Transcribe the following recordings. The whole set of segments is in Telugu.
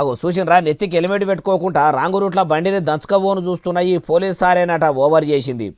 అగో చూసినరా నెత్తికి హెల్మెట్ పెట్టుకోకుండా రాంగు రూట్ల బండిని దంచకబోను చూస్తున్న ఈ పోలీస్ సారేనట ఓవర్ చేసింది.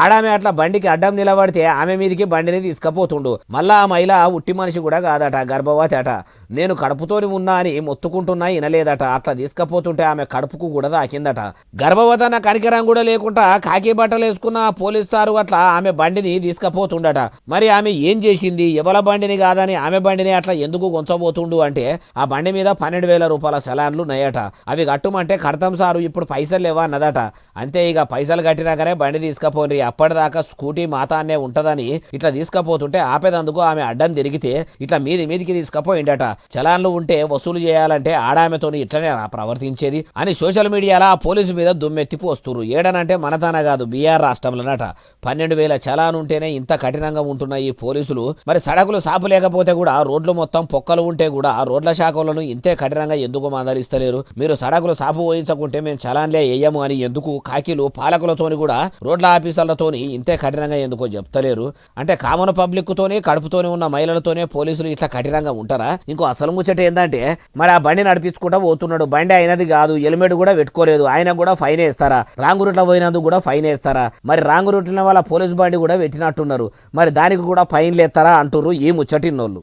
ఆడామె అట్లా బండికి అడ్డం నిలబడితే ఆమె మీదికి బండిని తీసుకపోతుండు. మళ్ళా ఆ మహిళ ఉట్టి మనిషి కూడా కాదట గర్భవతి అట. నేను కడుపుతోని ఉన్నా అని మొత్తుకుంటున్నా వినలేదట. అట్లా తీసుకపోతుంటే ఆమె కడుపుకు కూడా తాకిందట. గర్భవతి అన్న కనికరం కూడా లేకుండా కాకి బట్టలు వేసుకున్న పోలీస్తారు అట్లా ఆమె బండిని తీసుకపోతుండట. మరి ఆమె ఏం చేసింది? ఎవల బండిని కాదని ఆమె బండిని అట్లా ఎందుకు గొంచబోతుండు అంటే ఆ బండి మీద పన్నెండు వేల రూపాయల సెలాన్లు ఉన్నాయట. అవి కట్టమంటే కడతాం సారు ఇప్పుడు పైసలు లేవా అన్నదట. అంతే ఇక పైసలు కట్టినాకనే బండి తీసుకుపోని అప్పటిదాకా స్కూటీ మాతానే ఉంటదని ఇట్లా తీసుకపోతుంటే ఆపేదందుకు ఆమె అడ్డం తిరిగితే ఇట్లా మీది మీదికి తీసుకపోయిండట. చలాన్లు ఉంటే వసూలు చేయాలంటే ఆడామెతోని ఇట్లనే ప్రవర్తించేది అని సోషల్ మీడియాలో ఆ పోలీసు మీద దుమ్మెత్తి పోస్తున్నారు ఏడనంటే మనతాన కాదు బీఆర్ రాష్ట్రంలోనట. పన్నెండు వేల చలాన్ ఉంటేనే ఇంత కఠినంగా ఉంటున్న ఈ పోలీసులు మరి సడకులు సాపు లేకపోతే కూడా రోడ్లు మొత్తం పొక్కలు ఉంటే కూడా రోడ్ల శాఖలను ఇంతే కఠినంగా ఎందుకు మందలిస్తలేరు? మీరు సడకులు సాపు పోయించకుంటే మేము చలాన్లే వేయము అని ఎందుకు కాకిలు పాలకులతోని కూడా రోడ్ల ఆఫీసర్లతోని ఇంతే కఠినంగా ఎందుకో చెప్తలేరు. అంటే కామన్ పబ్లిక్తోనే కడుపుతోనే కడుపుతోని ఉన్న మహిళలతోనే పోలీసులు ఇట్లా కఠినంగా ఉంటారా? ఇంకో అసలు ముచ్చట ఏంటంటే మరి ఆ బండి నడిపించుకుంటా పోతున్నాడు. బండి అయినది కాదు హెల్మెట్ కూడా పెట్టుకోలేదు. ఆయన కూడా ఫైన్ వేస్తారా రాంగ్ రూట్లో పోయినందుకు కూడా ఫైన్ వేస్తారా మరి రాంగ్ రూట్ల వాళ్ళ పోలీస్ బండి కూడా పెట్టినట్టున్నారు. మరి దానికి కూడా ఫైన్లు ఎత్తారా అంటున్నారు ఈ ముచ్చటిన్నోళ్ళు.